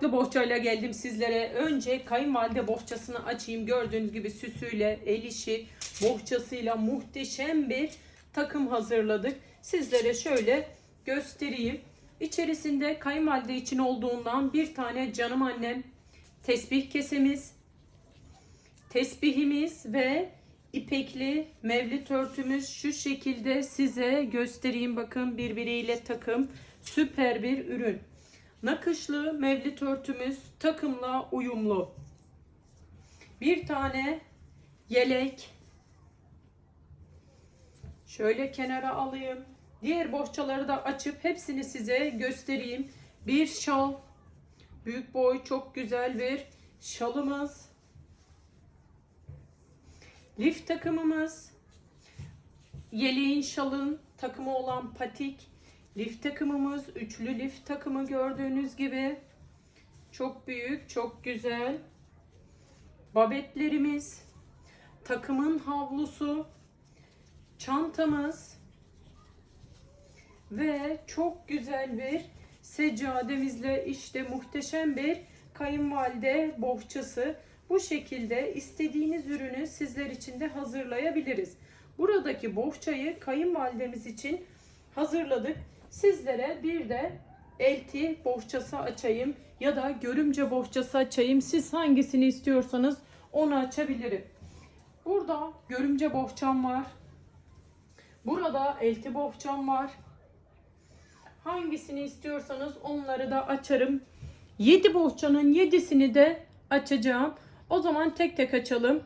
farklı bohçayla geldim sizlere. Önce kayınvalide bohçasını açayım. Gördüğünüz gibi süsüyle, el işi, bohçasıyla muhteşem bir takım hazırladık. Sizlere şöyle göstereyim. İçerisinde kayınvalide için olduğundan bir tane canım annem tesbih kesemiz, tesbihimiz ve ipekli mevlit örtümüz şu şekilde size göstereyim. Bakın birbiriyle takım süper bir ürün. Nakışlı mevlit örtümüz takımla uyumlu. Bir tane yelek. Şöyle kenara alayım. Diğer bohçaları da açıp hepsini size göstereyim. Bir şal. Büyük boy çok güzel bir şalımız. Lif takımımız. Yeleğin şalın takımı olan patik. Lif takımımız. Üçlü lif takımı gördüğünüz gibi. Çok büyük, çok güzel. Babetlerimiz. Takımın havlusu. Çantamız. Ve çok güzel bir seccademizle işte muhteşem bir kayınvalide bohçası. Bu şekilde istediğiniz ürünü sizler için de hazırlayabiliriz. Buradaki bohçayı kayınvalidemiz için hazırladık. Sizlere bir de elti bohçası açayım ya da görümce bohçası açayım. Siz hangisini istiyorsanız onu açabilirim. Burada görümce bohçam var. Burada elti bohçam var. Hangisini istiyorsanız onları da açarım. 7 bohçanın 7'sini de açacağım. O zaman tek tek açalım.